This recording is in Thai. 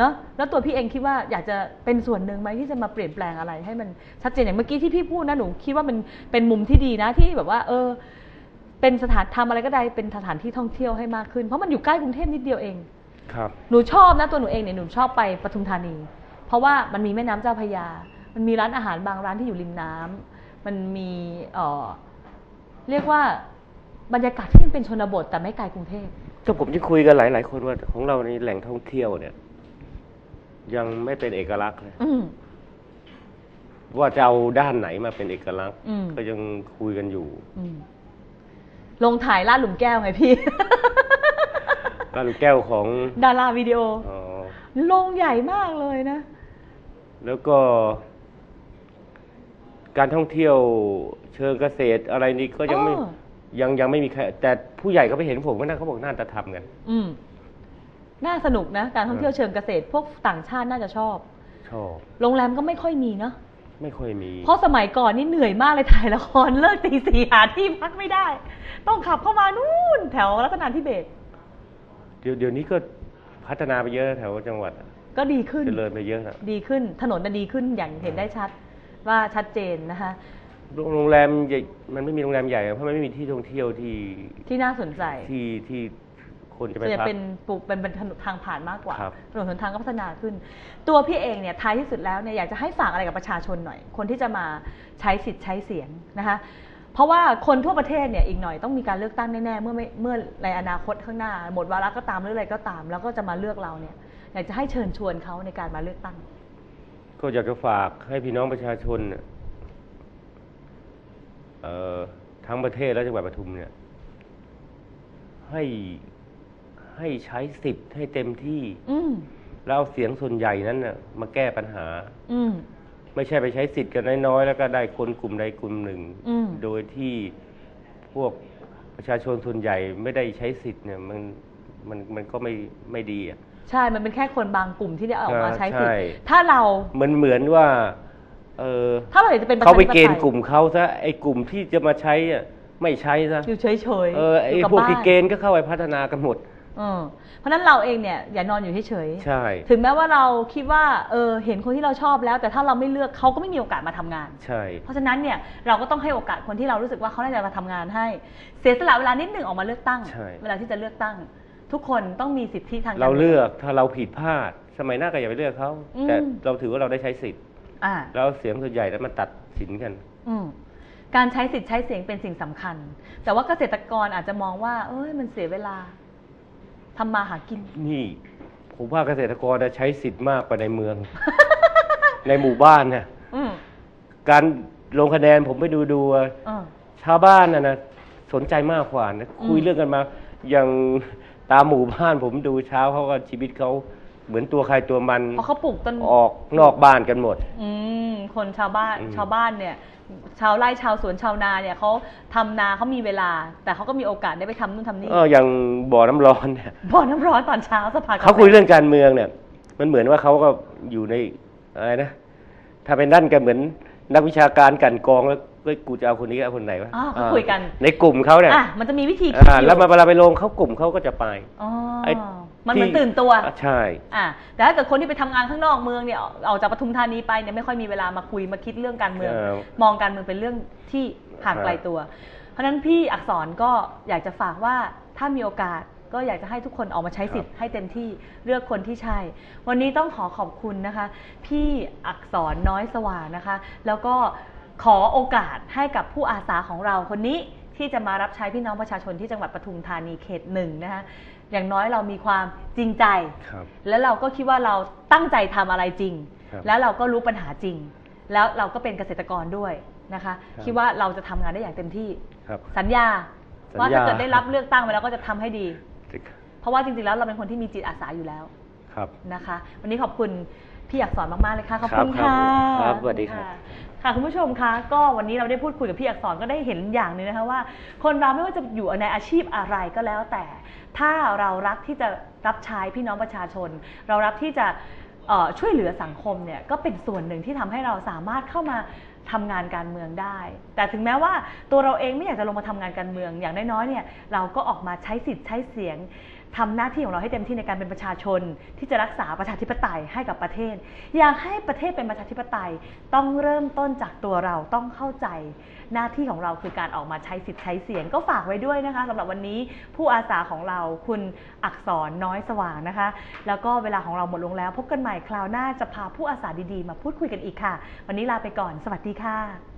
เนาะแล้วตัวพี่เองคิดว่าอยากจะเป็นส่วนหนึ่งไหมที่จะมาเปลี่ยนแปลงอะไรให้มันชัดเจนอย่างเมื่อกี้ที่พี่พูดนะหนูคิดว่ามันเป็นมุมที่ดีนะที่แบบว่า เออ เป็นสถานทำอะไรก็ได้เป็นสถานที่ท่องเที่ยวให้มากขึ้นเพราะมันอยู่ใกล้กรุงเทพนิดเดียวเองครับหนูชอบนะตัวหนูเองเนี่ยหนูชอบไปปทุมธานี เพราะว่ามันมีแม่น้ำเจ้าพระยา มันมีร้านอาหารบางร้านที่อยู่ริมน้ำมันมีเอ่อเรียกว่าบรรยากาศที่มันเป็นชนบทแต่ไม่ไกลกรุงเทพก็ผมจะคุยกันหลาย ๆ คนว่าของเราในแหล่งท่องเที่ยวเนี่ย ยังไม่เป็นเอกลักษณ์เลยอืม ว่าจะเอาด้านไหนมาเป็นเอกลักษณ์ อืม ก็ยังคุยกันอยู่อืมลงถ่ายลาดหลุมแก้วไงพี่ ร้านลูกแก้วของดาราวิดีโออ๋อลงใหญ่มากเลยนะ แล้วก็ การท่องเที่ยวเชิงเกษตรอะไรนี่ก็ยังไม่ เออ ยังยังไม่มีใคร แต่ผู้ใหญ่เขาไปเห็นผมก็น่าเขาบอกน่าจะทำกัน อืม น่าสนุกนะ การท่องเที่ยวเชิงเกษตร พวกต่างชาติน่าจะชอบ ชอบ โรงแรมก็ไม่ค่อยมีเนาะไม่ค่อยมี เพราะสมัยก่อนนี่เหนื่อยมากเลยถ่ายละครเลิกตีสี่หาที่พักไม่ได้ ต้องขับเข้ามานู่น แถวรัตนาธิเบศรเดี๋ยวเดี๋ยวนี้ก็พัฒนาไปเยอะแถวจังหวัดอะก็ดีขึ้นเจริญไปเยอะนะดีขึ้นถนนน่ะดีขึ้นอย่างเห็นได้ชัดว่าชัดเจนนะคะโรงแรมใหญ่มันไม่มีโรงแรมใหญ่อะเพราะมันไม่มีที่ท่องเที่ยวที่ที่น่าสนใจที่ที่ คนจะไปส่วนใหญ่พักเป็นปลูกเป็นเป็นถนนทางผ่านมากกว่าครับถนนหนทางก็พัฒนาขึ้น ตัวพี่เองเนี่ยท้ายที่สุดแล้วเนี่ยอยากจะให้ฝากอะไรกับประชาชนหน่อย คนที่จะมาใช้สิทธิ์ใช้เสียงนะคะเพราะว่าคนทั่วประเทศเนี่ยอีกหน่อยต้องมีการเลือกตั้งแน่ๆ เมื่อไม่เมื่อในอนาคตข้างหน้า หมดวาระก็ตามหรืออะไรก็ตาม แล้วก็จะมาเลือกเราเนี่ยอยากจะให้เชิญชวนเขาในการมาเลือกตั้ง ก็อยากจะฝากให้พี่น้องประชาชนเนี่ยเอ่อทั้งประเทศและจังหวัดปทุมเนี่ย ให้ ให้ใช้สิทธิ์ให้เต็มที่อืมแล้วเอาเสียงส่วนใหญ่นั้นน่ะมาแก้ปัญหา อืม ไม่ใช่ไปใช้สิทธิ์กันน้อยๆแล้วก็ได้คนกลุ่มใดกลุ่มหนึ่ง อืม โดยที่พวกประชาชนส่วนใหญ่ไม่ได้ใช้สิทธิ์เนี่ยมันมันมันก็ไม่ไม่ดีอะ ใช่มันเป็นแค่คนบางกลุ่มที่ได้ออกมาใช้สิทใช่ธิ์ถ้าเรามันเหมือนว่า เออถ้าเราอยากจะเป็นประเขาชาไปธิปเกไตณฑ์ยกลุ่มเขาซะไอ้กลุ่มที่จะมาใช้อะไม่ใช้ซะอยู่เฉยๆเออไอ้ยู่กับพวกบ้านที่เกณฑ์ก็เข้าไปพัฒนากันหมด เออเพราะฉะนั้นเราเองเนี่ยอย่านอนอยู่เฉยๆใช่ ถึงแม้ว่าเราคิดว่าเออเห็นคนที่เราชอบแล้ว แต่ถ้าเราไม่เลือกเขาก็ไม่มีโอกาสมาทำงาน ใช่ เพราะฉะนั้นเนี่ยเราก็ต้องให้โอกาสคนที่เรารู้สึกว่าเขาน่าจะมาทำงานให้ เสียสละเวลานิดหนึ่งออกมาเลือกตั้งใช่เวลาที่จะเลือกตั้ง ทุกคนต้องมีสิทธิทางการเราเลืมืงอกถ้าเราผิดพลาด สมัยหน้าก็อย่าไปเลือกเขาอืมแต่เราถือว่าเราได้ใช้สิทธิ์อ่าแล้วเสียงส่วนใหญ่แล้วมันตัดสินกัน อืมการใช้สิทธิ์ใช้เสียงเป็นสิ่งสำคัญ แต่ว่าเกษตรกรอาจจะมองว่า เอ้ยมันเสียเวลา ทำมาหากิน นี่ ผมว่าเกษตรกรจะใช้สิทธิ์มากกว่าในเมือง ในหมู่บ้านเนี่ยอืมการลงคะแนนผมไปดูดูๆเออ ชาวบ้านน่ะนะสนใจมากกว่านะอืมคุยเรื่องกันมา อย่างตามหมู่บ้านผมดูเช้าเขาก็ชีวิตเขาเหมือนตัวใครตัวมันเพราะเขาปลูกต้นออกนอกบ้านกันหมด อืม คนชาวบ้านอืมชาวบ้านเนี่ยชาวไร่ชาวสวนชาวนาเนี่ยเขาทำนาเขามีเวลา แต่เขาก็มีโอกาสได้ไปทำนู่นทำนี่เอออย่างบ่อน้ำร้อนเนี่ยบ่อน้ำร้อนตอนเช้าสภากาแฟเขาคุยเรื่องการเมืองเนี่ย มันเหมือนว่าเขาก็อยู่ในอะไรนะ ถ้าเป็นนั่นกันเหมือนนักวิชาการกลันกรองแล้วเฮ้ยกูจะเอาคนนี้เอาคนไหนวะอ่าเขาคุยกันในกลุ่มเขาเนี่ยอะมันจะมีวิธีคิดอ่าอยู่แล้วมาเวลาไปลงเขากลุ่มเขาก็จะไป อ๋อไอ้ มันที่เหมันตื่นตัวอะใช่อะแต่ถ้าเกิดคนที่ไปทำงานข้างนอกเมืองเนี่ยออกจากปทุมธานีไปเนี่ยไม่ค่อยมีเวลามาคุยมาคิดเรื่องการเมืองเออมองการเมืองเป็นเรื่องที่ห่างไกลตัว เพราะฉะนั้นพี่อักษรก็อยากจะฝากว่าถ้ามีโอกาสก็อยากจะให้ทุกคนออกมาใช้สิทธิ์ให้เต็มที่เลือกคนที่ใช่ วันนี้ต้องขอขอบคุณนะคะ พี่อักษรน้อยสว่างนะคะ แล้วก็ขอโอกาสให้กับผู้อาสาของเราคนนี้ ที่จะมารับใช้พี่น้องประชาชนที่จังหวัดปทุมธานีเขตหนึ่งนะคะอย่างน้อยเรามีความจริงใจ ครับ แล้วเราก็คิดว่าเราตั้งใจทำอะไรจริง ครับแล้วเราก็รู้ปัญหาจริง แล้วเราก็เป็นเกษตรกรด้วยนะคะ ครับ คิดว่าเราจะทำงานได้อย่างเต็มที่ ครับ สัญญา สัญญา ว่าถ้าเกิดได้รับเลือกตั้งไปแล้วก็จะทำให้ดี เพราะว่าจริงๆแล้วเราเป็นคนที่มีจิตอาสาอยู่แล้วครับ นะคะ วันนี้ขอบคุณ พี่อักษรมากๆเลยค่ะขอบคุณครับค่ะครับสวัสดีครับะค่ะคุณผู้ชมคะก็วันนี้เราได้พูดคุยกับพี่อักษรก็ได้เห็นอย่างหนึงนะคะว่า คนเราไม่ว่าจะอยู่ในอาชีพอะไรก็แล้วแต่ ถ้าเรารักที่จะรับใช้พี่น้องประชาชน เรารักที่จะเอ่อช่วยเหลือสังคมเนี่ยก็เป็นส่วนหนึ่งที่ทำให้เราสามารถเข้ามาทำงานการเมืองได้ แต่ถึงแม้ว่าตัวเราเองไม่อยากจะลงมาทำงานการเมืองอย่างน้อยๆเนี่ยเราก็ออกมาใช้สิทธิ์ใช้เสียง ทำหน้าที่ของเราให้เต็มที่ในการเป็นประชาชน ที่จะรักษาประชาธิปไตยให้กับประเทศ อยากให้ประเทศเป็นประชาธิปไตยต้องเริ่มต้นจากตัวเราต้องเข้าใจ หน้าที่ของเราคือการออกมาใช้สิทธิ์ใช้เสียงก็ฝากไว้ด้วยนะคะสำหรับวันนี้ผู้อาสาของเราคุณอักษรน้อยสว่างนะคะ แล้วก็เวลาของเราหมดลงแล้ว พบกันใหม่คราวหน้าจะพาผู้อาสาดีๆ มาพูดคุยกันอีกค่ะ วันนี้ลาไปก่อน สวัสดีค่ะ